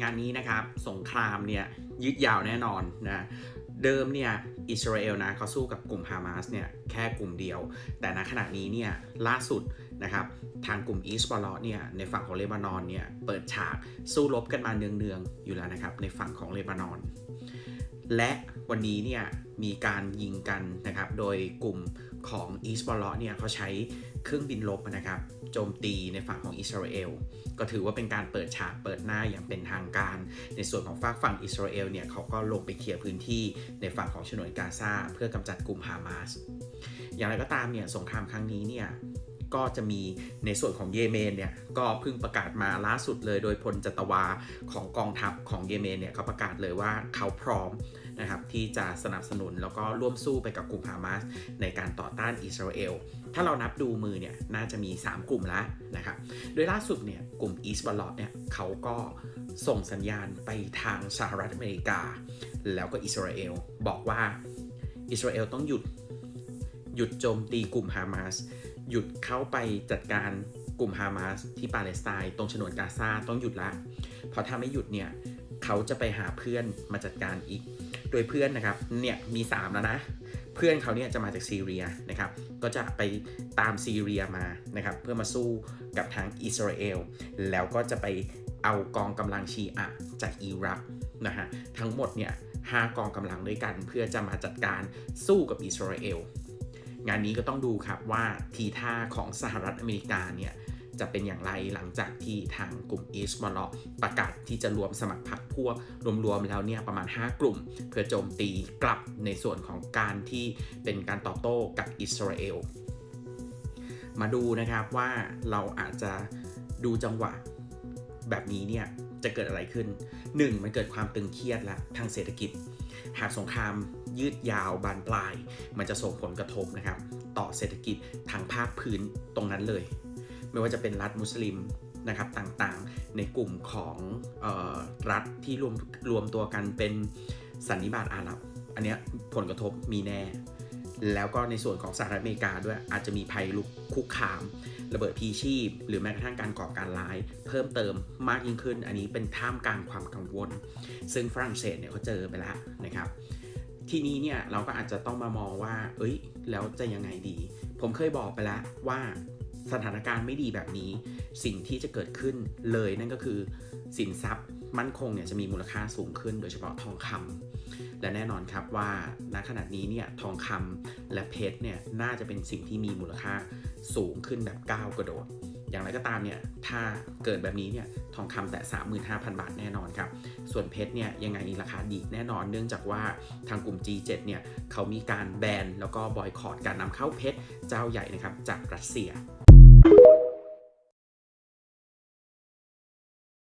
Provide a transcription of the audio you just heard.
งานนี้นะครับสงครามเนี่ยยืดยาวแน่นอนนะเดิมเนี่ยอิสราเอลนะเขาสู้กับกลุ่มฮามาสเนี่ยแค่กลุ่มเดียว แต่ณขณะนี้เนี่ยล่าสุดนะครับทางกลุ่มอิสปอลเนี่ยในฝั่งของเลบานอนเนี่ยเปิดฉากสู้รบกันมาเนืองๆอยู่แล้วนะครับในฝั่งของเลบานอน และวันนี้เนี่ยมีการยิงกันนะครับโดยกลุ่มของอิสบอลเนี่ยเขาใช้เครื่องบินรบนะครับโจมตีในฝั่งของอิสราเอลก็ถือว่าเป็นการเปิดฉากเปิดหน้าอย่างเป็นทางการ ในส่วนของฝากฝั่งอิสราเอลเนี่ยเขาก็ลงไปเคลียร์พื้นที่ในฝั่งของฉนวนกาซาเพื่อกำจัดกลุ่มฮามาสอย่างไรก็ตามเนี่ยสงครามครั้งนี้เนี่ย ก็จะมีในส่วนของเยเมนเนี่ยก็เพิ่งประกาศมาล่าสุดเลยโดยพลจัตวาของกองทัพของเยเมนเนี่ยเขาประกาศเลยว่าเขาพร้อมนะครับที่จะสนับสนุนแล้วก็ร่วมสู้ไปกับกลุ่มฮามาสในการต่อต้านอิสราเอล ถ้าเรานับดูมือเนี่ยน่าจะมี 3 กลุ่มแล้วนะครับโดยล่าสุดเนี่ยกลุ่มอีสบอลลเนี่ยเขาก็ส่งสัญญาณไปทางสหรัฐอเมริกา แล้วก็อิสราเอลบอกว่าอิสราเอลต้องหยุด หยุดโจมตีกลุ่มฮามาสหยุดเข้าไปจัดการกลุ่มฮามาสที่ปาเลสไตน์ตรงฉนวนกาซาต้องหยุดละเพราะถ้าไม่หยุดเนี่ยเขาจะไปหาเพื่อนมาจัดการอีก โดยเพื่อนนะครับเนี่ยมี 3 แล้วนะ เพื่อนเขาเนี่ยจะมาจากซีเรียนะครับก็จะไปตามซีเรียมานะครับเพื่อมาสู้กับทางอิสราเอลแล้วก็จะไปเอากองกำลังชีอะจากอิรักนะฮะทั้งหมดเนี่ยห้ากองกำลังด้วยกันเพื่อจะมาจัดการสู้กับอิสราเอล งานนี้ก็ต้องดูครับว่าทีท่าของสหรัฐอเมริกาเนี่ยจะเป็นอย่างไรหลังจากที่ทางกลุ่มอิสมาลอประกาศที่จะรวมสมัครพรรคพวกรวมๆแล้วเนี่ยประมาณ 5 กลุ่ม เพื่อโจมตีกลับในส่วนของการที่เป็นการตอบโต้กับอิสราเอลมาดูนะครับว่าเราอาจจะดูจังหวะแบบนี้เนี่ยจะเกิดอะไรขึ้น 1. มันเกิดความตึงเครียดละทางเศรษฐกิจ หากสงคราม ยืดยาวบานปลาย มันจะส่งผลกระทบนะครับ ต่อเศรษฐกิจทางภาคพื้นตรงนั้นเลย ไม่ว่าจะเป็นรัฐมุสลิมนะครับต่างๆในกลุ่มของออรัฐที่รวมรวมตัวกันเป็นสันนิบาตอาหรับ อันนี้ผลกระทบมีแน่ แล้วก็ในส่วนของสหรัฐอเมริกาด้วยอาจจะมีภัยลุกคุกคาม ระเบิดพีชีพ หรือแม้กระทั่งการก่อการร้าย เพิ่มเติมมากยิ่งขึ้น อันนี้เป็นท่ามกลางความกังวล ซึ่งฝรั่งเศสเนี่ยเขาเจอไปแล้วนะครับ ทีนี้เนี่ยเราก็อาจจะต้องมามองว่า เอ้ย แล้วจะยังไงดี ผมเคยบอกไปแล้วว่าสถานการณ์ไม่ดีแบบนี้ สิ่งที่จะเกิดขึ้นเลยนั่นก็คือสินทรัพย์มั่นคงเนี่ยจะมีมูลค่าสูงขึ้นโดยเฉพาะทองคำและแน่นอนครับว่าณขณะนี้เนี่ยทองคำและเพชรเนี่ยน่าจะเป็นสิ่งที่มีมูลค่าสูงขึ้นแบบก้าวกระโดด อย่างไรก็ตามเนี่ยถ้าเกิดแบบนี้เนี่ยทองคำแต่ 35,000 บาทแน่นอนครับ ส่วนเพชรเนี่ยยังไงราคาดีแน่นอนเนื่องจากว่าทางกลุ่ม G7 เนี่ยเขามีการแบนแล้วก็บอยคอรดการนำเข้าเพชรเจ้าใหญ่นะครับจากรัสเซีย